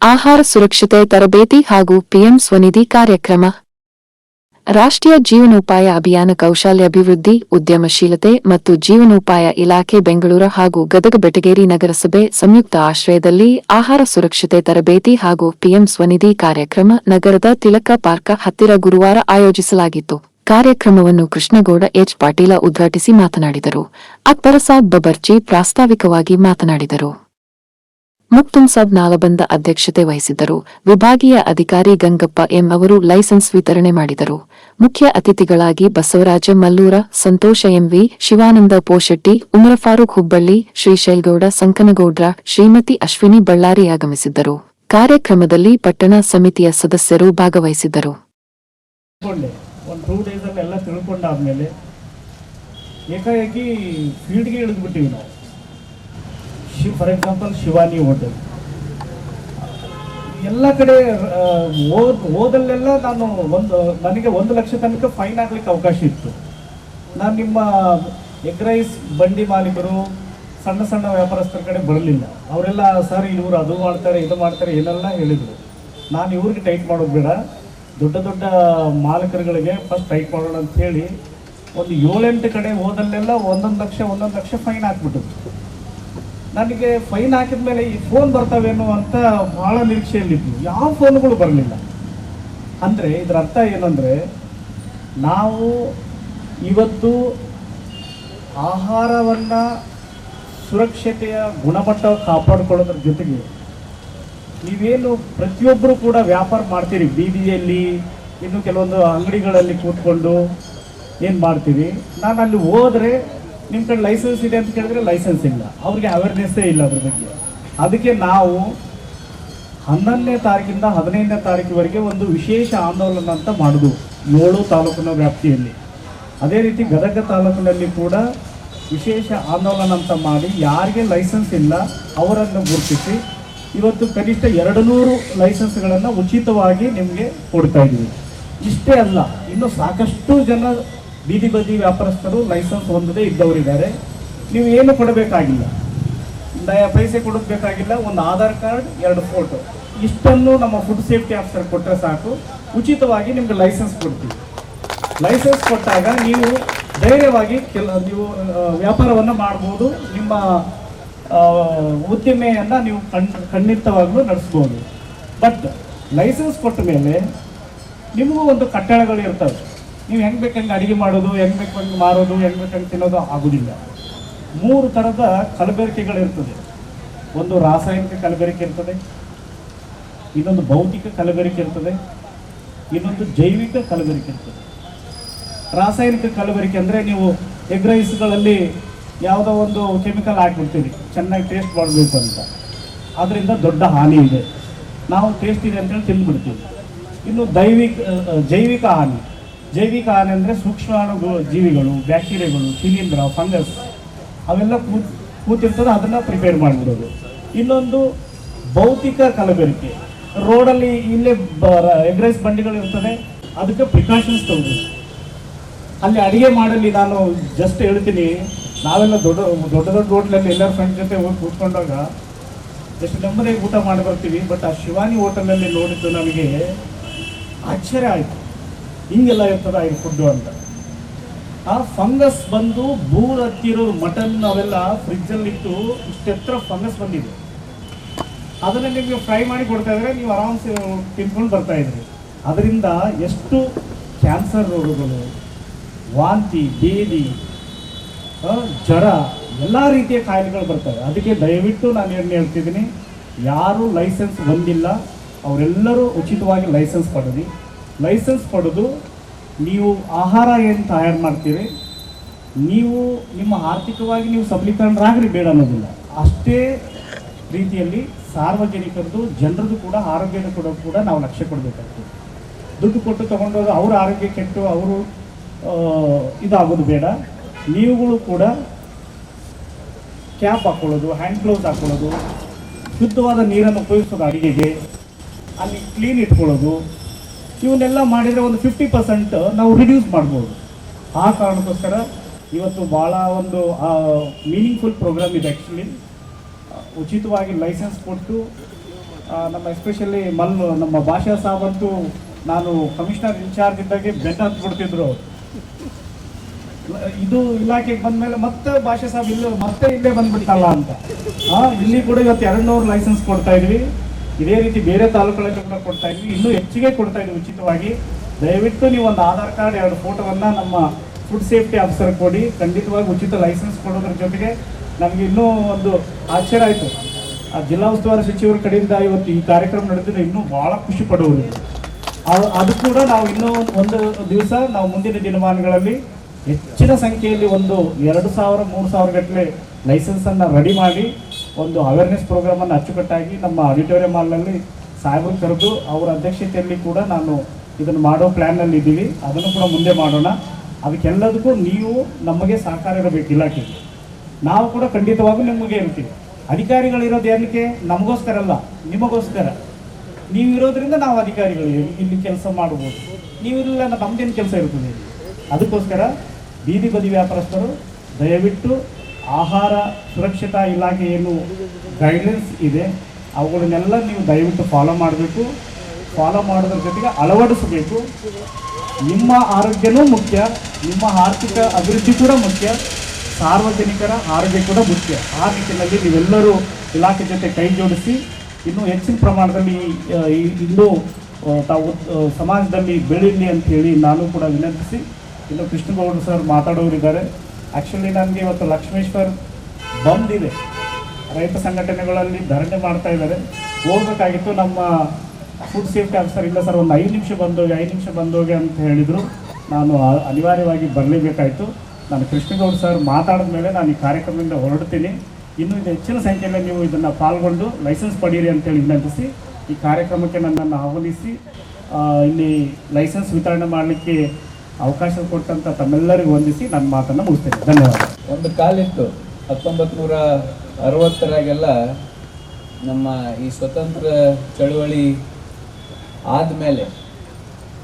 ಆಹಾರ ಸುರಕ್ಷತೆ ತರಬೇತಿ ಹಾಗೂ ಪಿಎಂ ಸ್ವನಿಧಿ ಕಾರ್ಯಕ್ರಮ. ರಾಷ್ಟ್ರೀಯ ಜೀವನೋಪಾಯ ಅಭಿಯಾನ ಕೌಶಲ್ಯಾಭಿವೃದ್ಧಿ ಉದ್ಯಮಶೀಲತೆ ಮತ್ತು ಜೀವನೋಪಾಯ ಇಲಾಖೆ ಬೆಂಗಳೂರು ಹಾಗೂ ಗದಗ ಬೆಟಗೇರಿ ನಗರಸಭೆ ಸಂಯುಕ್ತ ಆಶ್ರಯದಲ್ಲಿ ಆಹಾರ ಸುರಕ್ಷತೆ ತರಬೇತಿ ಹಾಗೂ ಪಿಎಂ ಸ್ವನಿಧಿ ಕಾರ್ಯಕ್ರಮ ನಗರದ ತಿಲಕ ಪಾರ್ಕ ಹತ್ತಿರ ಗುರುವಾರ ಆಯೋಜಿಸಲಾಗಿತ್ತು. ಕಾರ್ಯಕ್ರಮವನ್ನು ಕೃಷ್ಣಗೌಡ ಎಚ್ ಪಾಟೀಲ ಉದ್ಘಾಟಿಸಿ ಮಾತನಾಡಿದರು. ಅಕ್ಬರ ಸಾಬ್ ಬಬರ್ಜಿ ಪ್ರಾಸ್ತಾವಿಕವಾಗಿ ಮಾತನಾಡಿದರು. ಮುಕ್ತುಂ ಸಬ್ ನಾಲಬಂದ ಅಧ್ಯಕ್ಷತೆ ವಹಿಸಿದ್ದರು. ವಿಭಾಗೀಯ ಅಧಿಕಾರಿ ಗಂಗಪ್ಪ ಎಂ ಅವರು ಲೈಸೆನ್ಸ್ ವಿತರಣೆ ಮಾಡಿದರು. ಮುಖ್ಯ ಅತಿಥಿಗಳಾಗಿ ಬಸವರಾಜ ಮಲ್ಲೂರ, ಸಂತೋಷ ಎಂವಿ ಶಿವಾನಂದ ಪೋಶೆಟ್ಟಿ, ಉಮರ ಫಾರೂಕ್ ಹುಬ್ಬಳ್ಳಿ ಶ್ರೀಶೈಲ್ಗೌಡ ಸಂಕನಗೌಡ್ರ, ಶ್ರೀಮತಿ ಅಶ್ವಿನಿ ಬಳ್ಳಾರಿ ಆಗಮಿಸಿದ್ದರು. ಕಾರ್ಯಕ್ರಮದಲ್ಲಿ ಪಟ್ಟಣ ಸಮಿತಿಯ ಸದಸ್ಯರು ಭಾಗವಹಿಸಿದ್ದರು. ಏಕಾಏಕಿ ಫೀಲ್ಡ್ಗೆ ಇಳಿದ್ಬಿಟ್ಟಿವಿ ನಾವು. For example Shivani hotel. ಎಲ್ಲ ಕಡೆ ಓದಲ್ಲೆಲ್ಲ ನಾನು ಒಂದು, ನನಗೆ ಒಂದು ಲಕ್ಷ ತನಕ ಫೈನ್ ಆಗ್ಲಿಕ್ಕೆ ಅವಕಾಶ ಇತ್ತು. ನಾನು ನಿಮ್ಮ ಎಗ್ ರೈಸ್ ಬಂಡಿ ಮಾಲೀಕರು, ಸಣ್ಣ ಸಣ್ಣ ವ್ಯಾಪಾರಸ್ಥರ ಕಡೆ ಬರಲಿಲ್ಲ. ಅವರೆಲ್ಲ, ಸರ್, ಇವರು ಅದು ಮಾಡ್ತಾರೆ, ಇದು ಮಾಡ್ತಾರೆ, ಏನೆಲ್ಲ ಹೇಳಿದರು. ನಾನು ಇವ್ರಿಗೆ ಟೈಟ್ ಮಾಡೋದು ಬೇಡ. ದೊಡ್ಡ ದೊಡ್ಡ ಮಾಲೀಕರುಗಳಿಗೆ ಫಸ್ಟ್ ಟೈಟ್ ಮಾಡೋಣ ಅಂತ ಹೇಳಿ, ಒಂದು ಏಳೆಂಟು ಕಡೆ ಹೋದಲ್ಲೆಲ್ಲ ಒಂದೊಂದು ಲಕ್ಷ ಒಂದೊಂದು ಲಕ್ಷ ಫೈನ್ ಹಾಕ್ಬಿಟ್ಟಿದ್ರು ನನಗೆ ಫೈನ್ ಹಾಕಿದ ಮೇಲೆ ಈ ಫೋನ್ ಬರ್ತಾವೇನೋ ಅಂತ ಬಹಳ ನಿರೀಕ್ಷೆಯಲ್ಲಿದ್ವು. ಯಾವ ಫೋನ್ಗಳು ಬರಲಿಲ್ಲ. ಅಂದರೆ ಇದರ ಅರ್ಥ ಏನಂದರೆ, ನಾವು ಇವತ್ತು ಆಹಾರವನ್ನು ಸುರಕ್ಷತೆಯ ಗುಣಮಟ್ಟ ಕಾಪಾಡಿಕೊಳ್ಳೋದ್ರ ಜೊತೆಗೆ ನೀವೇನು ಪ್ರತಿಯೊಬ್ಬರು ಕೂಡ ವ್ಯಾಪಾರ ಮಾಡ್ತೀರಿ. ಬೀದಿಯಲ್ಲಿ, ಇನ್ನು ಕೆಲವೊಂದು ಅಂಗಡಿಗಳಲ್ಲಿ ಕೂತ್ಕೊಂಡು ಏನು ಮಾಡ್ತೀವಿ ನಾನು ಅಲ್ಲಿ ಹೋದರೆ ನಿಮ್ಮ ಕಡೆ ಲೈಸೆನ್ಸ್ ಇದೆ ಅಂತ ಕೇಳಿದ್ರೆ ಲೈಸೆನ್ಸ್ ಇಲ್ಲ. ಅವ್ರಿಗೆ ಅವೇರ್ನೆಸ್ಸೇ ಇಲ್ಲ ಅದ್ರ ಬಗ್ಗೆ. ಅದಕ್ಕೆ ನಾವು ಹನ್ನೊಂದನೇ ತಾರೀಕಿಂದ ಹದಿನೈದನೇ ತಾರೀಕಿವರೆಗೆ ಒಂದು ವಿಶೇಷ ಆಂದೋಲನ ಅಂತ ಮಾಡಿದ್ವು ಏಳು ತಾಲೂಕಿನ ವ್ಯಾಪ್ತಿಯಲ್ಲಿ. ಅದೇ ರೀತಿ ಗದಗ ತಾಲೂಕಿನಲ್ಲಿ ಕೂಡ ವಿಶೇಷ ಆಂದೋಲನ ಅಂತ ಮಾಡಿ ಯಾರಿಗೆ ಲೈಸೆನ್ಸ್ ಇಲ್ಲ, ಅವರನ್ನು ಗುರುತಿಸಿ ಇವತ್ತು ಕನಿಷ್ಠ ಎರಡು ನೂರು ಲೈಸೆನ್ಸ್ಗಳನ್ನು ಉಚಿತವಾಗಿ ನಿಮಗೆ ಕೊಡ್ತಾ ಇದ್ದೀವಿ. ಇಷ್ಟೇ ಅಲ್ಲ, ಇನ್ನು ಸಾಕಷ್ಟು ಜನ ಬೀದಿ ಬದಿ ವ್ಯಾಪಾರಸ್ಥರು ಲೈಸೆನ್ಸ್ ಹೊಂದದೇ ಇದ್ದವರಿದ್ದಾರೆ. ನೀವು ಏನು ಕೊಡಬೇಕಾಗಿಲ್ಲ? ಪೈಸೆ ಕೊಡಬೇಕಾಗಿಲ್ಲ ಬೇಕಾಗಿಲ್ಲ ಒಂದು ಆಧಾರ್ ಕಾರ್ಡ್, ಎರಡು ಫೋಟೋ. ಇಷ್ಟನ್ನು ನಮ್ಮ ಫುಡ್ ಸೇಫ್ಟಿ ಆಫೀಸರ್ ಕೊಟ್ಟರೆ ಸಾಕು. ಉಚಿತವಾಗಿ ನಿಮ್ಗೆ ಲೈಸೆನ್ಸ್ ಕೊಡ್ತೀವಿ. ಲೈಸೆನ್ಸ್ ಕೊಟ್ಟಾಗ ನೀವು ಧೈರ್ಯವಾಗಿ ಕೆಲ, ನೀವು ವ್ಯಾಪಾರವನ್ನು ಮಾಡ್ಬೋದು. ನಿಮ್ಮ ಉದ್ದಿಮೆಯನ್ನು ನೀವು ಕಣ್ ಖಂಡಿತವಾಗ್ಲೂ ನಡೆಸ್ಬೋದು. ಬಟ್ ಲೈಸೆನ್ಸ್ ಕೊಟ್ಟ ಮೇಲೆ ನಿಮಗೂ ಒಂದು ಕಟ್ಟಳೆಗಳು ಇರ್ತವೆ. ನೀವು ಹೆಂಗೆ ಬೇಕಂಗೆ ಅಡುಗೆ ಮಾಡೋದು, ಹೆಂಗೆ ಬೇಕಂಗೆ ಮಾರೋದು, ಹೆಂಗೆ ಬೇಕಂಗೆ ತಿನ್ನೋದು ಆಗೋದಿಲ್ಲ. ಮೂರು ಥರದ ಕಲಬೆರಕೆಗಳಿರ್ತದೆ ಒಂದು ರಾಸಾಯನಿಕ ಕಲಬೆರಕೆ ಇರ್ತದೆ, ಇನ್ನೊಂದು ಭೌತಿಕ ಕಲಬೆರಕೆ ಇರ್ತದೆ, ಇನ್ನೊಂದು ಜೈವಿಕ ಕಲಬೆರಕೆ ಇರ್ತದೆ. ರಾಸಾಯನಿಕ ಕಲಬೆರಕೆ ಅಂದರೆ ನೀವು ಎಗ್ ರೈಸ್ಗಳಲ್ಲಿ ಯಾವುದೋ ಒಂದು ಕೆಮಿಕಲ್ ಹಾಕ್ಬಿಡ್ತೀವಿ ಚೆನ್ನಾಗಿ ಟೇಸ್ಟ್ ಮಾಡಬೇಕು ಅಂತ. ಅದರಿಂದ ದೊಡ್ಡ ಹಾನಿ ಇದೆ. ನಾವು ಟೇಸ್ಟ್ ಇದೆ ಅಂತೇಳಿ ತಿಂದ್ಬಿಡ್ತೀವಿ. ಇನ್ನು ದೈವಿಕ ಜೈವಿಕ ಹಾನಿ. ಜೈವಿಕ ಆಹಾರ ಅಂದರೆ ಸೂಕ್ಷ್ಮಾಣು ಜೀವಿಗಳು, ಬ್ಯಾಕ್ಟೀರಿಯಾಗಳು, ಶಿಲೀಂಧ್ರ, ಫಂಗಸ್ ಅವೆಲ್ಲ ಕೂತ್, ಕೂತಿರ್ತದೆ, ಅದನ್ನು ಪ್ರಿಪೇರ್ ಮಾಡಿಬಿಡೋದು. ಇನ್ನೊಂದು ಭೌತಿಕ ಕಲಬೆರಕೆ. ರೋಡಲ್ಲಿ ಇಲ್ಲೇ ಎಗ್ ರೈಸ್ ಬಂಡಿಗಳು ಇರ್ತದೆ, ಅದಕ್ಕೆ ಪ್ರಿಕಾಷನ್ಸ್ ತಗೋದು ಅಲ್ಲಿ ಅಡುಗೆ ಮಾಡಲಿ, ನಾನು ಜಸ್ಟ್ ಹೇಳ್ತೀನಿ. ನಾವೆಲ್ಲ ದೊಡ್ಡ ದೊಡ್ಡ ದೊಡ್ಡ ಹೋಟ್ಲಲ್ಲಿ ಎಲ್ಲರ ಫ್ರೆಂಡ್ ಜೊತೆ ಹೋಗಿ ಕೂತ್ಕೊಂಡಾಗ ಎಷ್ಟು ನೆಮ್ಮದಿಯಾಗಿ ಊಟ ಮಾಡಿ ಬರ್ತೀವಿ ಬಟ್ ಆ ಶಿವಾನಿ ಹೋಟೆಲಲ್ಲಿ ನೋಡಿದ್ದು ನಮಗೆ ಆಶ್ಚರ್ಯ ಆಯಿತು. ಹಿಂಗೆಲ್ಲ ಇರ್ತದ ಈ ಫುಡ್ಡು ಅಂತ. ಆ ಫಂಗಸ್ ಬಂದು ಬೂರ್ ಹತ್ತಿರೋ ಮಟನ್ ಅವೆಲ್ಲ ಫ್ರಿಜ್ಜಲ್ಲಿಟ್ಟು ಇಷ್ಟೆತ್ರ ಫಂಗಸ್ ಬಂದಿದೆ. ಅದನ್ನ ನಿಮಗೆ ಫ್ರೈ ಮಾಡಿ ಕೊಡ್ತಾ ಇದ್ರೆ ನೀವು ಆರಾಮ್ಸೆ ತಿನ್ಕೊಂಡು ಬರ್ತಾ ಇದ್ರಿ. ಅದರಿಂದ ಎಷ್ಟು ಕ್ಯಾನ್ಸರ್ ರೋಗಗಳು, ವಾಂತಿ, ಬೇದಿ ಜ್ವರ, ಎಲ್ಲ ರೀತಿಯ ಕಾಯಿಲೆಗಳು ಬರ್ತವೆ. ಅದಕ್ಕೆ ದಯವಿಟ್ಟು ನಾನು ಏನು ಹೇಳ್ತಿದ್ದೀನಿ, ಯಾರು ಲೈಸೆನ್ಸ್ ಬಂದಿಲ್ಲ ಅವರೆಲ್ಲರೂ ಉಚಿತವಾಗಿ ಲೈಸೆನ್ಸ್ ಪಡೆದಿ ಲೈಸೆನ್ಸ್ ಪಡೆದು ನೀವು ಆಹಾರ ಏನು ತಯಾರು ಮಾಡ್ತೀರಿ? ನೀವು ನಿಮ್ಮ ಆರ್ಥಿಕವಾಗಿ ನೀವು ಸಬಲೀಕರಣರಾಗ್ರಿ ಬೇಡ ಅನ್ನೋದಿಲ್ಲ. ಅಷ್ಟೇ ರೀತಿಯಲ್ಲಿ ಸಾರ್ವಜನಿಕರದ್ದು ಜನರದ್ದು ಕೂಡ, ಆರೋಗ್ಯದ ಕೂಡ ಕೂಡ ನಾವು ಲಕ್ಷ್ಯ ಕೊಡಬೇಕಾಗ್ತದೆ. ದುಡ್ಡು ಕೊಟ್ಟು ತಗೊಂಡೋಗಿ ಅವ್ರ ಆರೋಗ್ಯ ಕೆಟ್ಟು, ಅವರು ಇದಾಗೋದು ಬೇಡ. ನೀವುಗಳು ಕೂಡ ಕ್ಯಾಪ್ ಹಾಕ್ಕೊಳ್ಳೋದು ಹ್ಯಾಂಡ್ ಗ್ಲೌಸ್ ಹಾಕ್ಕೊಳ್ಳೋದು ಶುದ್ಧವಾದ ನೀರನ್ನು ಉಪಯೋಗಿಸೋದು ಅಡುಗೆಗೆ, ಅಲ್ಲಿ ಕ್ಲೀನ್ ಇಟ್ಕೊಳ್ಳೋದು ಇವನ್ನೆಲ್ಲ ಮಾಡಿದರೆ ಒಂದು ಫಿಫ್ಟಿ ಪರ್ಸೆಂಟ್ ನಾವು ರಿಡ್ಯೂಸ್ ಮಾಡ್ಬೋದು. ಆ ಕಾರಣಕ್ಕೋಸ್ಕರ ಇವತ್ತು ಭಾಳ ಒಂದು ಮೀನಿಂಗ್ಫುಲ್ ಪ್ರೋಗ್ರಾಮ್ ಇದೆ ಆ್ಯಕ್ಚುಲಿ ಉಚಿತವಾಗಿ ಲೈಸೆನ್ಸ್ ಕೊಟ್ಟು ನಮ್ಮ ಎಸ್ಪೆಷಲಿ ಮಲ್, ನಮ್ಮ ಭಾಷಾ ಸಾಬ್ ಅಂತೂ ನಾನು ಕಮಿಷನರ್ ಇನ್ಚಾರ್ಜ್ ಇದ್ದಾಗೆ ಬೆನ್ನ ಹತ್ಬಿಡ್ತಿದ್ರು ಅವ್ರು. ಇದು ಇಲಾಖೆಗೆ ಬಂದ್ಮೇಲೆ ಮತ್ತೆ ಭಾಷಾ ಸಾಬ್ ಇಲ್ಲ, ಮತ್ತೆ ಇಲ್ಲೇ ಬಂದ್ಬಿಟ್ಟಲ್ಲ ಅಂತ. ಇಲ್ಲಿ ಕೂಡ ಇವತ್ತು ಎರಡು ನೂರು ಲೈಸೆನ್ಸ್ ಕೊಡ್ತಾ ಇದ್ವಿ. ಇದೇ ರೀತಿ ಬೇರೆ ತಾಲೂಕುಗಳಲ್ಲಿ ಕೂಡ ಕೊಡ್ತಾ ಇದ್ವಿ. ಇನ್ನೂ ಹೆಚ್ಚಿಗೆ ಕೊಡ್ತಾ ಇದ್ವಿ. ಉಚಿತವಾಗಿ ದಯವಿಟ್ಟು ನೀವು ಒಂದು ಆಧಾರ್ ಕಾರ್ಡ್, ಎರಡು ಫೋಟೋವನ್ನು ನಮ್ಮ ಫುಡ್ ಸೇಫ್ಟಿ ಆಫೀಸರ್ ಕೊಡಿ. ಖಂಡಿತವಾಗಿ ಉಚಿತ ಲೈಸೆನ್ಸ್ ಕೊಡೋದ್ರ ಜೊತೆಗೆ ನಮಗೆ ಇನ್ನೂ ಒಂದು ಆಶ್ಚರ್ಯ ಆಯಿತು. ಆ ಜಿಲ್ಲಾ ಉಸ್ತುವಾರಿ ಸಚಿವರ ಕಡೆಯಿಂದ ಇವತ್ತು ಈ ಕಾರ್ಯಕ್ರಮ ನಡೆದಿದ್ರೆ ಇನ್ನೂ ಬಹಳ ಖುಷಿ ಪಡುವುದು. ಅದು- ಕೂಡ ನಾವು ಇನ್ನೂ ಒಂದು ದಿವಸ, ನಾವು ಮುಂದಿನ ದಿನಮಾನಗಳಲ್ಲಿ ಹೆಚ್ಚಿನ ಸಂಖ್ಯೆಯಲ್ಲಿ ಒಂದು ಎರಡು ಸಾವಿರ, ಮೂರು ಸಾವಿರ ಗಟ್ಟಲೆ ಲೈಸೆನ್ಸ್ ಅನ್ನ ರೆಡಿ ಮಾಡಿ ಒಂದು ಅವೇರ್ನೆಸ್ ಪ್ರೋಗ್ರಾಮ್ ಅನ್ನು ಅಚ್ಚುಕಟ್ಟಾಗಿ ನಮ್ಮ ಆಡಿಟೋರಿಯಂ ಹಾಲ್ನಲ್ಲಿ ಸಾಹೇಬರು ಕರೆದು ಅವರ ಅಧ್ಯಕ್ಷತೆಯಲ್ಲಿ ಕೂಡ ನಾನು ಇದನ್ನು ಮಾಡೋ ಪ್ಲ್ಯಾನ್ನಲ್ಲಿ ಇದ್ದೀವಿ. ಅದನ್ನು ಕೂಡ ಮುಂದೆ ಮಾಡೋಣ. ಅದಕ್ಕೆಲ್ಲದಕ್ಕೂ ನೀವು ನಮಗೆ ಸಹಕಾರ ಇರಬೇಕು ಇಲಾಖೆಗೆ. ನಾವು ಕೂಡ ಖಂಡಿತವಾಗೂ ನಿಮಗೆ ಇರ್ತೀವಿ ಅಧಿಕಾರಿಗಳಿರೋದು ಏನಕ್ಕೆ ನಮಗೋಸ್ಕರ ಅಲ್ಲ, ನಿಮಗೋಸ್ಕರ. ನೀವು ಇರೋದ್ರಿಂದ ನಾವು ಅಧಿಕಾರಿಗಳು ಇಲ್ಲಿ- ಇಲ್ಲಿ ಕೆಲಸ ಮಾಡ್ಬೋದು. ನೀವಿಲ್ಲ ನಮ್ದೇನು ಕೆಲಸ ಇರ್ತದೆ ಅದಕ್ಕೋಸ್ಕರ ಬೀದಿ ಬದಿ ವ್ಯಾಪಾರಸ್ಥರು, ದಯವಿಟ್ಟು ಆಹಾರ ಸುರಕ್ಷತಾ ಇಲಾಖೆ ಏನು ಗೈಡ್ಲೈನ್ಸ್ ಇದೆ, ಅವುಗಳನ್ನೆಲ್ಲ ನೀವು ದಯವಿಟ್ಟು ಫಾಲೋ ಮಾಡಬೇಕು. ಫಾಲೋ ಮಾಡೋದ್ರ ಜೊತೆಗೆ ಅಳವಡಿಸಬೇಕು. ನಿಮ್ಮ ಆರೋಗ್ಯನೂ ಮುಖ್ಯ, ನಿಮ್ಮ ಆರ್ಥಿಕ ಅಭಿವೃದ್ಧಿ ಕೂಡ ಮುಖ್ಯ, ಸಾರ್ವಜನಿಕರ ಆರೋಗ್ಯ ಕೂಡ ಮುಖ್ಯ. ಆ ನಿಟ್ಟಿನಲ್ಲಿ ನೀವೆಲ್ಲರೂ ಇಲಾಖೆ ಜೊತೆ ಕೈ ಜೋಡಿಸಿ, ಇನ್ನೂ ಹೆಚ್ಚಿನ ಪ್ರಮಾಣದಲ್ಲಿ ಇನ್ನೂ ತಾವು ಸಮಾಜದಲ್ಲಿ ಬೆಳೀಲಿ ಅಂತ ಹೇಳಿ ನಾನು ಕೂಡ ವಿನಂತಿಸಿ, ಇನ್ನು ಕೃಷ್ಣಗೌಡರು ಸರ್ ಮಾತಾಡೋರಿದ್ದಾರೆ. ಆ್ಯಕ್ಚುಲಿ ನನಗೆ ಇವತ್ತು ಲಕ್ಷ್ಮೇಶ್ವರ್ ಬಂದಿದೆ. ರೈತ ಸಂಘಟನೆಗಳಲ್ಲಿ ಧರಣಿ ಮಾಡ್ತಾ ಇದ್ದಾರೆ. ಹೋಗ್ಬೇಕಾಗಿತ್ತು ನಮ್ಮ ಫುಡ್ ಸೇಫ್ಟಿ ಆಫೀಸರ್ ಇಲ್ಲ ಸರ್, ಒಂದು ಐದು ನಿಮಿಷ ಬಂದೋಗಿ, ಐದು ನಿಮಿಷ ಬಂದೋಗಿ ಅಂತ ಹೇಳಿದರು. ನಾನು ಅನಿವಾರ್ಯವಾಗಿ ಬರಲೇಬೇಕಾಯಿತು. ನಾನು ಕೃಷ್ಣಗೌಡ ಸರ್ ಮಾತಾಡಿದ ಮೇಲೆ ನಾನು ಈ ಕಾರ್ಯಕ್ರಮದಿಂದ ಹೊರಡ್ತೀನಿ. ಇನ್ನು ಇದು ಹೆಚ್ಚಿನ ಸಂಖ್ಯೆಯಲ್ಲಿ ನೀವು ಇದನ್ನು ಪಾಲ್ಗೊಂಡು ಲೈಸೆನ್ಸ್ ಪಡೀರಿ ಅಂತೇಳಿ ವಿನಂತಿಸಿ, ಈ ಕಾರ್ಯಕ್ರಮಕ್ಕೆ ನನ್ನನ್ನು ಆಹ್ವಾನಿಸಿ ಇಲ್ಲಿ ಲೈಸೆನ್ಸ್ ವಿತರಣೆ ಮಾಡಲಿಕ್ಕೆ ಅವಕಾಶ ಕೊಟ್ಟಂತ ತಮ್ಮೆಲ್ಲರಿಗೂ ವಂದಿಸಿ ನನ್ನ ಮಾತನ್ನು ಮುಗಿಸ್ತೇನೆ. ಧನ್ಯವಾದ. ಒಂದು ಕಾಲಿತ್ತು. ಹತ್ತೊಂಬತ್ತು ನೂರ ಅರವತ್ತರಾಗೆಲ್ಲ ನಮ್ಮ ಈ ಸ್ವತಂತ್ರ ಚಳುವಳಿ ಆದಮೇಲೆ,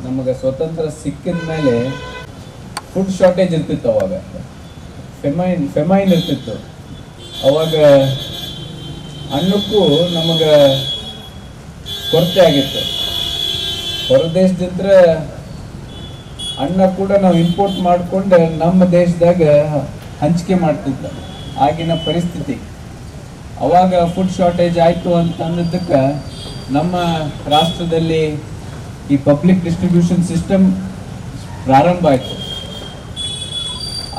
ನಮಗೆ ಸ್ವತಂತ್ರ ಸಿಕ್ಕಿದ ಮೇಲೆ ಫುಡ್ ಶಾರ್ಟೇಜ್ ಇರ್ತಿತ್ತು ಅವಾಗ. ಫೆಮೈನ್ ಫೆಮೈನ್ ಇರ್ತಿತ್ತು. ಅವಾಗ ಅನ್ನಕ್ಕೂ ನಮಗೆ ಕೊರತೆ ಆಗಿತ್ತು. ಹೊರದೇಶದಿಂದ ಅನ್ನ ಕೂಡ ನಾವು ಇಂಪೋರ್ಟ್ ಮಾಡಿಕೊಂಡು ನಮ್ಮ ದೇಶದಾಗ ಹಂಚಿಕೆ ಮಾಡ್ತಿದ್ದ ಆಗಿನ ಪರಿಸ್ಥಿತಿ. ಅವಾಗ ಫುಡ್ ಶಾರ್ಟೇಜ್ ಆಯಿತು ಅಂತ ಅನ್ನೋದಕ್ಕೆ ನಮ್ಮ ರಾಷ್ಟ್ರದಲ್ಲಿ ಈ ಪಬ್ಲಿಕ್ ಡಿಸ್ಟ್ರಿಬ್ಯೂಷನ್ ಸಿಸ್ಟಮ್ ಪ್ರಾರಂಭ ಆಯಿತು.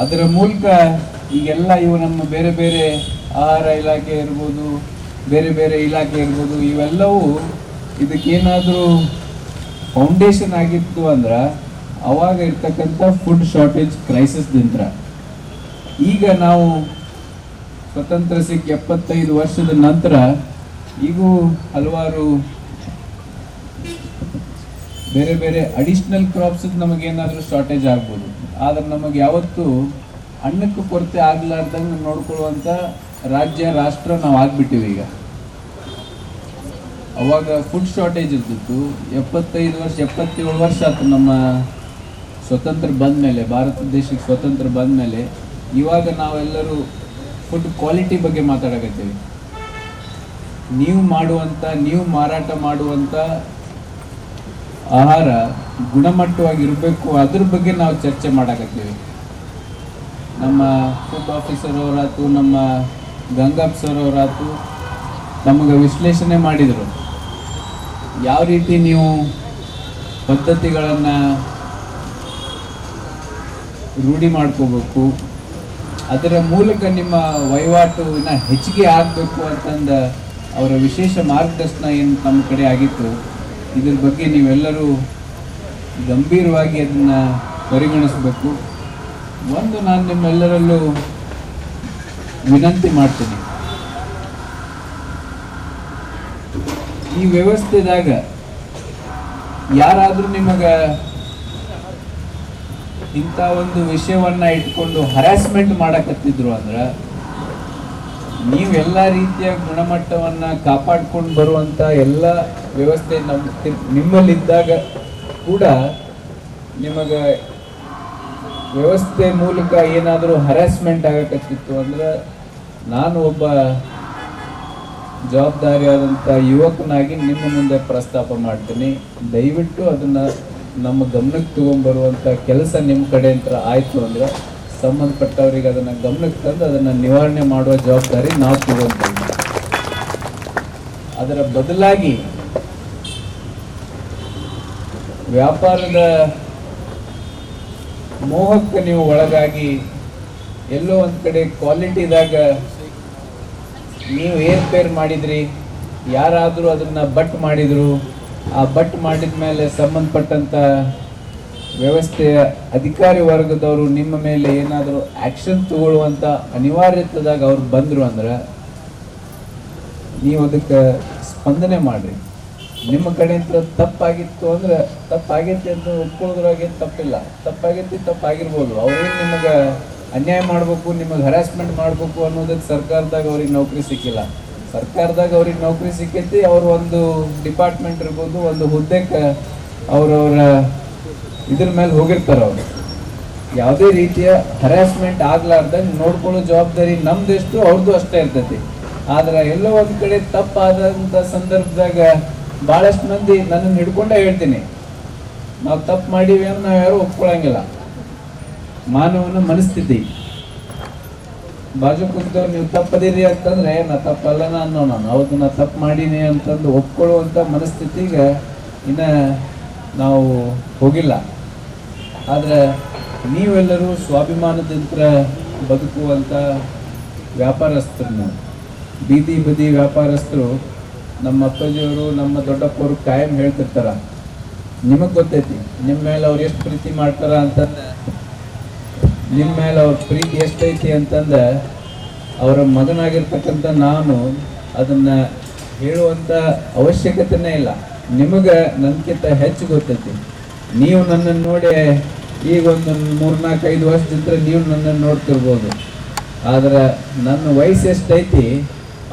ಅದರ ಮೂಲಕ ಈಗೆಲ್ಲ ಇವು ನಮ್ಮ ಬೇರೆ ಬೇರೆ ಆಹಾರ ಇಲಾಖೆ ಇರ್ಬೋದು, ಬೇರೆ ಬೇರೆ ಇಲಾಖೆ ಇರ್ಬೋದು, ಇವೆಲ್ಲವೂ ಇದಕ್ಕೇನಾದರೂ ಫೌಂಡೇಶನ್ ಆಗಿತ್ತು ಅಂದ್ರೆ ಅವಾಗ ಇರ್ತಕ್ಕಂಥ ಫುಡ್ ಶಾರ್ಟೇಜ್ ಕ್ರೈಸಿಸ್ದಿಂದ ಈಗ ನಾವು ಸ್ವತಂತ್ರ ಸಿಕ್ಕ ಎಪ್ಪತ್ತೈದು ವರ್ಷದ ನಂತರ ಈಗೂ ಹಲವಾರು ಬೇರೆ ಬೇರೆ ಅಡಿಷ್ನಲ್ ಕ್ರಾಪ್ಸ್ ನಮಗೇನಾದರೂ ಶಾರ್ಟೇಜ್ ಆಗ್ಬೋದು. ಆದ್ರೆ ನಮಗೆ ಯಾವತ್ತೂ ಅನ್ನಕ್ಕೆ ಕೊರತೆ ಆಗ್ಲಾರ್ದಂಗೆ ನೋಡ್ಕೊಳ್ಳುವಂಥ ರಾಜ್ಯ, ರಾಷ್ಟ್ರ ನಾವು ಆಗ್ಬಿಟ್ಟಿವಿ ಈಗ. ಅವಾಗ ಫುಡ್ ಶಾರ್ಟೇಜ್ ಇರ್ತಿತ್ತು ಎಪ್ಪತ್ತೈದು ವರ್ಷ, ಎಪ್ಪತ್ತೇಳು ವರ್ಷ ಆಯ್ತು ನಮ್ಮ ಸ್ವತಂತ್ರ ಬಂದ ಮೇಲೆ ಭಾರತ ದೇಶಕ್ಕೆ ಸ್ವತಂತ್ರ ಬಂದ ಮೇಲೆ ಇವಾಗ ನಾವೆಲ್ಲರೂ ಫುಡ್ ಕ್ವಾಲಿಟಿ ಬಗ್ಗೆ ಮಾತಾಡಕತ್ತೀವಿ. ನೀವು ಮಾಡುವಂಥ ನೀವು ಮಾರಾಟ ಮಾಡುವಂಥ ಆಹಾರ ಗುಣಮಟ್ಟವಾಗಿರಬೇಕು, ಅದ್ರ ಬಗ್ಗೆ ನಾವು ಚರ್ಚೆ ಮಾಡಕತ್ತೀವಿ. ನಮ್ಮ ಫುಡ್ ಆಫೀಸರ್ ಅವರಾತು, ನಮ್ಮ ಗಂಗಾಪ್ಸರ್ ಅವರಾತು ನಮಗೆ ವಿಶ್ಲೇಷಣೆ ಮಾಡಿದರು. ಯಾವ ರೀತಿ ನೀವು ಪದ್ಧತಿಗಳನ್ನು ರೂಢಿ ಮಾಡ್ಕೋಬೇಕು. ಅದರ ಮೂಲಕ ನಿಮ್ಮ ವಹಿವಾಟು ಹೆಚ್ಚಿಗೆ ಆಗಬೇಕು ಅಂತಂದ ಅವರ ವಿಶೇಷ ಮಾರ್ಗದರ್ಶನ ಏನು ನಮ್ಮ ಕಡೆ ಆಗಿತ್ತು. ಇದ್ರ ಬಗ್ಗೆ ನೀವೆಲ್ಲರೂ ಗಂಭೀರವಾಗಿ ಅದನ್ನು ಪರಿಗಣಿಸಬೇಕು. ಒಂದು ನಾನು ನಿಮ್ಮೆಲ್ಲರಲ್ಲೂ ವಿನಂತಿ ಮಾಡ್ತೀನಿ. ಈ ವ್ಯವಸ್ಥೆದಾಗ ಯಾರಾದರೂ ನಿಮಗೆ ಇಂಥ ಒಂದು ವಿಷಯವನ್ನ ಇಟ್ಕೊಂಡು ಹರಾಸ್ಮೆಂಟ್ ಮಾಡಕತ್ತಿದ್ರು ಅಂದ್ರೆ ನೀವೆಲ್ಲ ರೀತಿಯ ಗುಣಮಟ್ಟವನ್ನ ಕಾಪಾಡ್ಕೊಂಡು ಬರುವಂತ ಎಲ್ಲ ವ್ಯವಸ್ಥೆ ನಮ್ಮ ನಿಮ್ಮಲ್ಲಿದ್ದಾಗ ಕೂಡ ನಿಮಗೆ ವ್ಯವಸ್ಥೆ ಮೂಲಕ ಏನಾದರೂ ಹರಾಸ್ಮೆಂಟ್ ಆಗಕತ್ತಿತ್ತು ಅಂದ್ರೆ ನಾನು ಒಬ್ಬ ಜವಾಬ್ದಾರಿಯಾದಂಥ ಯುವಕನಾಗಿ ನಿಮ್ಮ ಮುಂದೆ ಪ್ರಸ್ತಾಪ ಮಾಡ್ತೀನಿ. ದಯವಿಟ್ಟು ಅದನ್ನ ನಮ್ಮ ಗಮನಕ್ಕೆ ತಗೊಂಡ್ಬರುವಂಥ ಕೆಲಸ ನಿಮ್ಮ ಕಡೆ ಅಂತ ಆಯ್ತು ಅಂದ್ರೆ ಸಂಬಂಧಪಟ್ಟವರಿಗೆ ಅದನ್ನ ಗಮನಕ್ಕೆ ತಂದು ಅದನ್ನ ನಿವಾರಣೆ ಮಾಡುವ ಜವಾಬ್ದಾರಿ ನಾವು ತಗೊಂತೀವಿ ಅದರ ಬದಲಾಗಿ ವ್ಯಾಪಾರದ ಮೋಹಕ್ಕೆ ನೀವು ಒಳಗಾಗಿ ಎಲ್ಲೋ ಒಂದ್ ಕಡೆ ಕ್ವಾಲಿಟಿದಾಗ ನೀವು ಏರ್ಪೇರ್ ಮಾಡಿದ್ರಿ? ಯಾರಾದರೂ ಅದನ್ನ ಬಟ್ ಮಾಡಿದ್ರು? ಆ ಬಟ್ ಮಾಡಿದ ಮೇಲೆ ಸಂಬಂಧಪಟ್ಟಂತ ವ್ಯವಸ್ಥೆಯ ಅಧಿಕಾರಿ ವರ್ಗದವರು ನಿಮ್ಮ ಮೇಲೆ ಏನಾದರೂ ಆಕ್ಷನ್ ತಗೊಳ್ಳುವಂತ ಅನಿವಾರ್ಯತದಾಗ ಅವ್ರು ಬಂದರು ಅಂದ್ರೆ ನೀವು ಅದಕ್ಕೆ ಸ್ಪಂದನೆ ಮಾಡ್ರಿ. ನಿಮ್ಮ ಕಡೆಯಿಂದ ತಪ್ಪಾಗಿತ್ತು ಅಂದ್ರೆ ತಪ್ಪಾಗೈತಿ ಅಂತ ಒಪ್ಕೊಳ್ಳೋದ್ರಾಗೇನು ತಪ್ಪಿಲ್ಲ. ತಪ್ಪಾಗೈತಿ ತಪ್ಪಾಗಿರ್ಬೋದು. ಅವ್ರೇನು ನಿಮಗೆ ಅನ್ಯಾಯ ಮಾಡಬೇಕು, ನಿಮಗೆ ಹರಾಸ್ಮೆಂಟ್ ಮಾಡಬೇಕು ಅನ್ನೋದಕ್ಕೆ ಸರ್ಕಾರದಾಗ ಅವ್ರಿಗೆ ನೌಕರಿ ಸಿಕ್ಕಿಲ್ಲ. ಸರ್ಕಾರದಾಗ ಅವ್ರಿಗೆ ನೌಕರಿ ಸಿಕ್ಕೈತಿ, ಅವ್ರು ಒಂದು ಡಿಪಾರ್ಟ್ಮೆಂಟ್ ಇರ್ಬೋದು, ಒಂದು ಹುದ್ದೆಕ್ಕೆ ಅವ್ರವ್ರ ಇದ್ರ ಮೇಲೆ ಹೋಗಿರ್ತಾರೆ ಅವರು. ಯಾವುದೇ ರೀತಿಯ ಹರಾಸ್ಮೆಂಟ್ ಆಗ್ಲಾರ್ದಂಗೆ ನೋಡ್ಕೊಳ್ಳೋ ಜವಾಬ್ದಾರಿ ನಮ್ದೆಷ್ಟು ಅವ್ರದ್ದು ಅಷ್ಟೇ ಇರ್ತೈತಿ. ಆದ್ರೆ ಎಲ್ಲೋ ಒಂದು ಕಡೆ ತಪ್ಪಾದಂಥ ಸಂದರ್ಭದಾಗ ಭಾಳಷ್ಟು ಮಂದಿ ನನ್ನನ್ನು ಹಿಡ್ಕೊಂಡೇ ಹೇಳ್ತೀನಿ. ನಾವು ತಪ್ಪು ಮಾಡಿವಿ ಅಂತ ನಾವು ಯಾರು ಒಪ್ಕೊಳ್ಳಂಗಿಲ್ಲ ಮಾನವನ ಮನಸ್ಥಿತಿ. ಬಾಜು ಕುಂತವ್ರು ನೀವು ತಪ್ಪದಿರಿ ಅಂತಂದ್ರೆ, ನಾ ತಪ್ಪಲ್ಲ ಅನ್ನೋ ನಾನು ಅವತ್ತು ನಾ ತಪ್ಪು ಮಾಡೀನಿ ಅಂತಂದು ಒಪ್ಕೊಳ್ಳುವಂಥ ಮನಸ್ಥಿತಿಗೆ ಇನ್ನ ನಾವು ಹೋಗಿಲ್ಲ. ಆದ್ರೆ ನೀವೆಲ್ಲರೂ ಸ್ವಾಭಿಮಾನದಿಂದ ಬದುಕುವಂಥ ವ್ಯಾಪಾರಸ್ಥರು ಬೀದಿ ಬದಿ ವ್ಯಾಪಾರಸ್ಥರು, ನಮ್ಮ ಅಪ್ಪಾಜಿಯವರು, ನಮ್ಮ ದೊಡ್ಡಪ್ಪವರು ಕಾಯಂ ಹೇಳ್ತಿರ್ತಾರ. ನಿಮಗೆ ಗೊತ್ತೈತಿ, ನಿಮ್ಮ ಮೇಲೆ ಅವ್ರು ಎಷ್ಟು ಪ್ರೀತಿ ಮಾಡ್ತಾರ ಅಂತಂದ ನಿಮ್ಮ ಮೇಲೆ ಅವ್ರ ಪ್ರೀತಿ ಎಷ್ಟೈತಿ ಅಂತಂದ್ರೆ, ಅವರ ಮಗನಾಗಿರ್ತಕ್ಕಂಥ ನಾನು ಅದನ್ನ ಹೇಳುವಂತ ಅವಶ್ಯಕತೆನೇ ಇಲ್ಲ. ನಿಮಗೆ ನನ್ಕಿಂತ ಹೆಚ್ಚು ಗೊತ್ತೈತಿ. ನೀವು ನನ್ನನ್ನು ನೋಡಿ ಈಗ ಒಂದು ಮೂರ್ನಾಲ್ಕು ಐದು ವರ್ಷದಿಂದ ನೀವು ನನ್ನನ್ನು ನೋಡ್ತಿರ್ಬೋದು. ಆದ್ರೆ ನನ್ನ ವಯಸ್ಸು ಎಷ್ಟೈತಿ,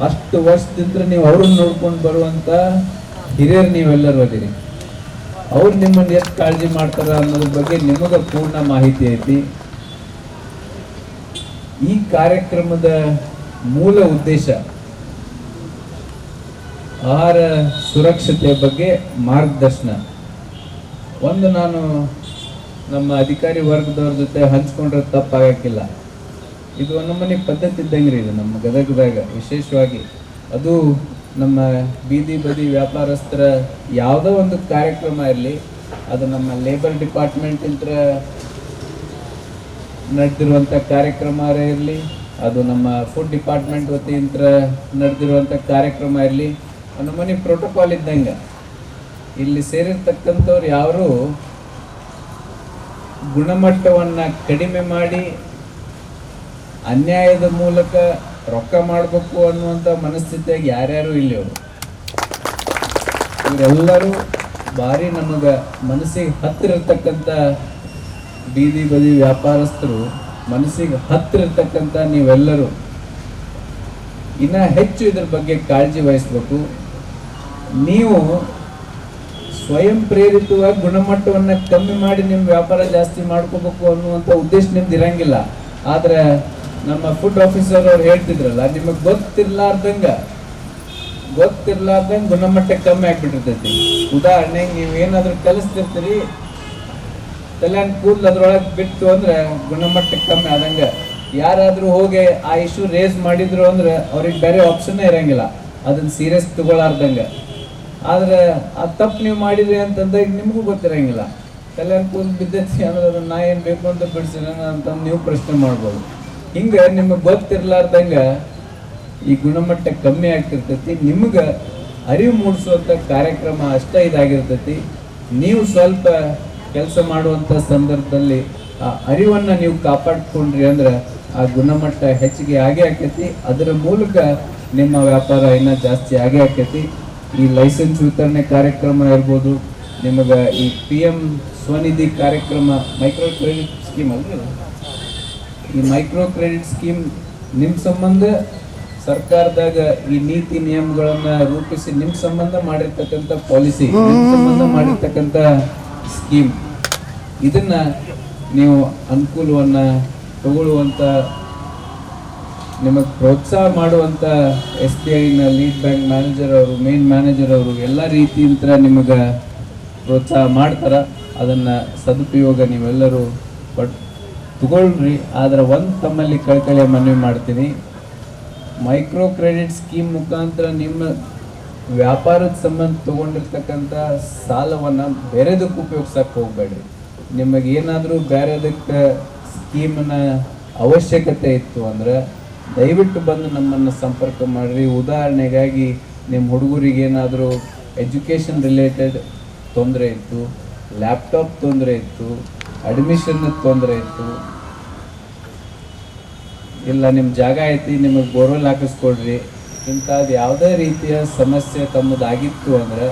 ಅಷ್ಟು ವರ್ಷದಿಂದ ನೀವು ಅವ್ರನ್ನ ನೋಡ್ಕೊಂಡು ಬರುವಂತ ಹಿರಿಯರು ನೀವೆಲ್ಲರೂ ಅದಿರಿ. ಅವ್ರು ನಿಮ್ಮನ್ನು ಎಷ್ಟು ಕಾಳಜಿ ಮಾಡ್ತಾರೆ ಅನ್ನೋದ್ರ ಬಗ್ಗೆ ನಿಮಗೆ ಪೂರ್ಣ ಮಾಹಿತಿ ಐತಿ. ಈ ಕಾರ್ಯಕ್ರಮದ ಮೂಲ ಉದ್ದೇಶ ಆಹಾರ ಸುರಕ್ಷತೆ ಬಗ್ಗೆ ಮಾರ್ಗದರ್ಶನ. ಒಂದು ನಾನು ನಮ್ಮ ಅಧಿಕಾರಿ ವರ್ಗದವ್ರ ಜೊತೆ ಹಂಚ್ಕೊಂಡ್ರೆ ತಪ್ಪಾಗಕ್ಕಿಲ್ಲ. ಇದು ನಮ್ಮನೆ ಪದ್ಧತಿ ಇದ್ದಂಗ್ರಿ ಇದು ನಮ್ಮ ಗದಗದಾಗ ವಿಶೇಷವಾಗಿ. ಅದು ನಮ್ಮ ಬೀದಿ ಬದಿ ವ್ಯಾಪಾರಸ್ಥರ ಯಾವುದೋ ಒಂದು ಕಾರ್ಯಕ್ರಮ ಇರಲಿ, ಅದು ನಮ್ಮ ಲೇಬರ್ ಡಿಪಾರ್ಟ್ಮೆಂಟ್ ನಡೆದಿರುವಂಥ ಕಾರ್ಯಕ್ರಮ ಇರಲಿ, ಅದು ನಮ್ಮ ಫುಡ್ ಡಿಪಾರ್ಟ್ಮೆಂಟ್ ವತಿಯಿಂದ ನಡೆದಿರುವಂಥ ಕಾರ್ಯಕ್ರಮ ಇರಲಿ ನಮ್ಮನೆ ಪ್ರೋಟೋಕಾಲ್ ಇದ್ದಂಗೆ. ಇಲ್ಲಿ ಸೇರಿರ್ತಕ್ಕಂಥವ್ರು ಯಾರು ಗುಣಮಟ್ಟವನ್ನ ಕಡಿಮೆ ಮಾಡಿ, ಅನ್ಯಾಯದ ಮೂಲಕ ರೊಕ್ಕ ಮಾಡಬೇಕು ಅನ್ನುವಂಥ ಮನಸ್ಥಿತಿಯಾಗಿ ಯಾರ್ಯಾರು ಇಲ್ಲಿ ಅವರು? ಇವರೆಲ್ಲರೂ ಭಾರಿ ನಮಗೆ ಮನಸ್ಸಿಗೆ ಹತ್ತಿರ ಇರ್ತಕ್ಕಂಥ ಬೀದಿ ಬದಿ ವ್ಯಾಪಾರಸ್ಥರು ಮನಸ್ಸಿಗೆ ಹತ್ತಿರ ಇರ್ತಕ್ಕಂಥ ನೀವೆಲ್ಲರೂ ಇನ್ನ ಹೆಚ್ಚು ಇದ್ರ ಬಗ್ಗೆ ಕಾಳಜಿ ವಹಿಸ್ಬೇಕು. ನೀವು ಸ್ವಯಂ ಪ್ರೇರಿತವಾಗಿ ಗುಣಮಟ್ಟವನ್ನ ಕಮ್ಮಿ ಮಾಡಿ ನಿಮ್ಮ ವ್ಯಾಪಾರ ಜಾಸ್ತಿ ಮಾಡ್ಕೋಬೇಕು ಅನ್ನುವಂಥ ಉದ್ದೇಶ ನಿಮ್ದು ಇರಂಗಿಲ್ಲ. ಆದ್ರೆ ನಮ್ಮ ಫುಡ್ ಆಫೀಸರ್ ಅವ್ರು ಹೇಳ್ತಿದ್ರಲ್ಲ, ನಿಮಗೆ ಗೊತ್ತಿರ್ಲಾರ್ದಂಗ ಗೊತ್ತಿರ್ಲಾರ್ದಂಗ ಗುಣಮಟ್ಟ ಕಮ್ಮಿ ಆಗ್ಬಿಟ್ಟಿರ್ತೈತಿ. ಉದಾಹರಣೆಗೆ ನೀವು ಏನಾದ್ರೂ ಕಲಿಸ್ತಿರ್ತೀರಿ ತಲೆನ್ ಕೂದಲು ಅದ್ರೊಳಗೆ ಬಿಟ್ಟು ಅಂದ್ರೆ ಗುಣಮಟ್ಟ ಕಮ್ಮಿ ಆದಂಗ. ಯಾರಾದ್ರೂ ಹೋಗಿ ಆ ಇಶ್ಯೂ ರೇಸ್ ಮಾಡಿದ್ರು ಅಂದ್ರೆ ಅವ್ರಿಗೆ ಬೇರೆ ಆಪ್ಷನ್ ಇರಂಗಿಲ್ಲ. ಅದನ್ನ ಸೀರಿಯಸ್ ತಗೊಳಾರ್ದಂಗ. ಆದ್ರೆ ಆ ತಪ್ಪು ನೀವು ಮಾಡಿದ್ರಿ ಅಂತಂದಾಗ ನಿಮಗೂ ಗೊತ್ತಿರಂಗಿಲ್ಲ. ಕಲ್ಯಾಣ ಕೂದಲು ಬಿದ್ದೈತಿ ಅಂದ್ರೆ ಅದನ್ನ ನಾ ಏನ್ ಬೇಕು ಅಂತ ಬಿಡಿಸಿನ ಅಂತಂದು ನೀವು ಪ್ರಶ್ನೆ ಮಾಡ್ಬೋದು. ಹಿಂಗೆ ನಿಮಗೆ ಗೊತ್ತಿರ್ಲಾರ್ದಂಗ ಈ ಗುಣಮಟ್ಟ ಕಮ್ಮಿ ಆಗ್ತಿರ್ತೈತಿ, ನಿಮ್ಗೆ ಅರಿವು ಮೂಡಿಸುವಂಥ ಕಾರ್ಯಕ್ರಮ ಅಷ್ಟೇ ಇದಾಗಿರ್ತೈತಿ. ನೀವು ಸ್ವಲ್ಪ ಕೆಲಸ ಮಾಡುವಂತ ಸಂದರ್ಭದಲ್ಲಿ, ಆ, ಅರಿವನ್ನ ನೀವು ಕಾಪಾಡ್ಕೊಂಡ್ರಿ ಅಂದ್ರೆ ಆ ಗುಣಮಟ್ಟ ಹೆಚ್ಚಿಗೆ ಆಗೇ ಆಕೈತಿ. ಅದರ ಮೂಲಕ ನಿಮ್ಮ ವ್ಯಾಪಾರ ಇನ್ನ ಜಾಸ್ತಿ ಆಗೇ ಆಕೈತಿ. ಈ ಲೈಸೆನ್ಸ್ ವಿತರಣೆ ಕಾರ್ಯಕ್ರಮ ಇರ್ಬೋದು, ನಿಮಗ ಈ ಪಿ ಎಂ ಸ್ವನಿಧಿ ಕಾರ್ಯಕ್ರಮ, ಮೈಕ್ರೋ ಕ್ರೆಡಿಟ್ ಸ್ಕೀಮ್ ಅಲ್ರಿ ಈ ಮೈಕ್ರೋ ಕ್ರೆಡಿಟ್ ಸ್ಕೀಮ್ ನಿಮ್ಮ ಸಂಬಂಧ ಸರ್ಕಾರದಾಗ ಈ ನೀತಿ ನಿಯಮಗಳನ್ನ ರೂಪಿಸಿ ನಿಮ್ ಸಂಬಂಧ ಮಾಡಿರ್ತಕ್ಕಂಥ ಪಾಲಿಸಿ ನಿಮ್ಮ ಸಂಬಂಧ ಮಾಡಿರ್ತಕ್ಕಂಥ ಸ್ಕೀಮ್. ಇದನ್ನ ನೀವು ಅನುಕೂಲವನ್ನ ತಗೊಳ್ಳುವಂತ, ನಿಮಗೆ ಪ್ರೋತ್ಸಾಹ ಮಾಡುವಂಥ ಎಸ್ ಬಿ ಐನ ಲೀಡ್ ಬ್ಯಾಂಕ್ ಮ್ಯಾನೇಜರ್ ಅವರು ಮೇನ್ ಮ್ಯಾನೇಜರ್ ಅವರು ಎಲ್ಲ ರೀತಿಯಿಂದ ನಿಮಗೆ ಪ್ರೋತ್ಸಾಹ ಮಾಡ್ತಾರೆ. ಅದನ್ನು ಸದುಪಯೋಗ ನೀವೆಲ್ಲರೂ ಪಟ್, ತಗೊಳ್ರಿ. ಆದರೆ ಒಂದು ತಮ್ಮಲ್ಲಿ ಕಳ್ಕಳಿಯ ಮನವಿ ಮಾಡ್ತೀನಿ. ಮೈಕ್ರೋ ಕ್ರೆಡಿಟ್ ಸ್ಕೀಮ್ ಮುಖಾಂತರ ನಿಮ್ಮ ವ್ಯಾಪಾರದ ಸಂಬಂಧ ತಗೊಂಡಿರ್ತಕ್ಕಂಥ ಸಾಲವನ್ನು ಬೇರೆದಕ್ಕೆ ಉಪಯೋಗಿಸಕ್ಕೆ ಹೋಗಬೇಡ್ರಿ. ನಿಮಗೆ ಏನಾದರೂ ಬೇರೆದಕ್ಕೆ ಸ್ಕೀಮನ್ನ ಅವಶ್ಯಕತೆ ಇತ್ತು ಅಂದ್ರೆ ದಯವಿಟ್ಟು ಬಂದು ನಮ್ಮನ್ನು ಸಂಪರ್ಕ ಮಾಡಿರಿ. ಉದಾಹರಣೆಗಾಗಿ ನಿಮ್ಮ ಹುಡುಗರಿಗೆ ಏನಾದರೂ ಎಜುಕೇಷನ್ ರಿಲೇಟೆಡ್ ತೊಂದರೆ ಇತ್ತು, ಲ್ಯಾಪ್ಟಾಪ್ ತೊಂದರೆ ಇತ್ತು, ಅಡ್ಮಿಷನ್ ತೊಂದರೆ ಇತ್ತು, ಇಲ್ಲ ನಿಮ್ಮ ಜಾಗ ಐತಿ, ನಿಮಗೆ ಬೋರ್ವೆಲ್ ಹಾಕಿಸ್ಕೊಡ್ರಿ ಇಂಥದ್ದು ಯಾವುದೇ ರೀತಿಯ ಸಮಸ್ಯೆ ತಮ್ಮದಾಗಿತ್ತು ಅಂದ್ರೆ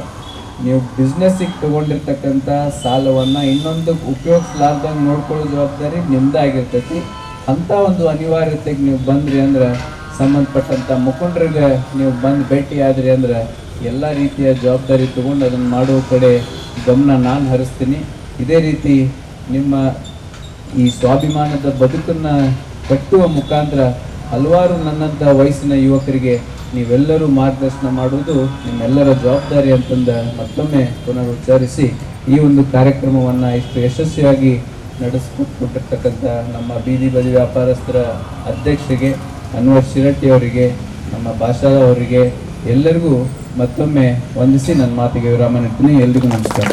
ನೀವು ಬಿಸ್ನೆಸ್ಸಿಗೆ ತೊಗೊಂಡಿರ್ತಕ್ಕಂಥ ಸಾಲವನ್ನು ಇನ್ನೊಂದು ಉಪಯೋಗಿಸ್ಲಾರ್ದಂಗೆ ನೋಡ್ಕೊಳ್ಳೋ ಜವಾಬ್ದಾರಿ ನಿಮ್ಮದಾಗಿರ್ತೈತಿ ಅಂಥ ಒಂದು ಅನಿವಾರ್ಯತೆಗೆ ನೀವು ಬಂದ್ರಿ ಅಂದ್ರೆ ಸಂಬಂಧಪಟ್ಟಂಥ ಮುಖಂಡರಿಗೆ ನೀವು ಬಂದು ಭೇಟಿ ಆದ್ರಿ ಅಂದ್ರೆ ಎಲ್ಲ ರೀತಿಯ ಜವಾಬ್ದಾರಿ ತಗೊಂಡು ಅದನ್ನು ಮಾಡುವ ಕಡೆ ಗಮನ ನಾನು ಹರಿಸ್ತೀನಿ. ಇದೇ ರೀತಿ ನಿಮ್ಮ ಈ ಸ್ವಾಭಿಮಾನದ ಬದುಕನ್ನು ಕಟ್ಟುವ ಮುಖಾಂತರ ಹಲವಾರು ನನ್ನಂಥ ವಯಸ್ಸಿನ ಯುವಕರಿಗೆ ನೀವೆಲ್ಲರೂ ಮಾರ್ಗದರ್ಶನ ಮಾಡುವುದು ನಿಮ್ಮೆಲ್ಲರ ಜವಾಬ್ದಾರಿ ಅಂತಂದ ಮತ್ತೊಮ್ಮೆ ಪುನರುಚ್ಚಾರಿಸಿ ಈ ಒಂದು ಕಾರ್ಯಕ್ರಮವನ್ನು ಇಷ್ಟು ಯಶಸ್ವಿಯಾಗಿ ನಡೆಸಿಕೊಟ್ಟಿರ್ತಕ್ಕಂಥ ನಮ್ಮ ಬೀದಿ ಬದಿ ವ್ಯಾಪಾರಸ್ಥರ ಅಧ್ಯಕ್ಷರಿಗೆ, ಅನ್ವರ್ ಶಿರಟ್ಟಿ ಅವರಿಗೆ, ನಮ್ಮ ಭಾಷಾ ಅವರಿಗೆ ಎಲ್ಲರಿಗೂ ಮತ್ತೊಮ್ಮೆ ವಂದಿಸಿ ನನ್ನ ಮಾತಿಗೆ ವಿರಾಮ ನೀಡ್ತೀನಿ. ಎಲ್ರಿಗೂ ನಮಸ್ಕಾರ.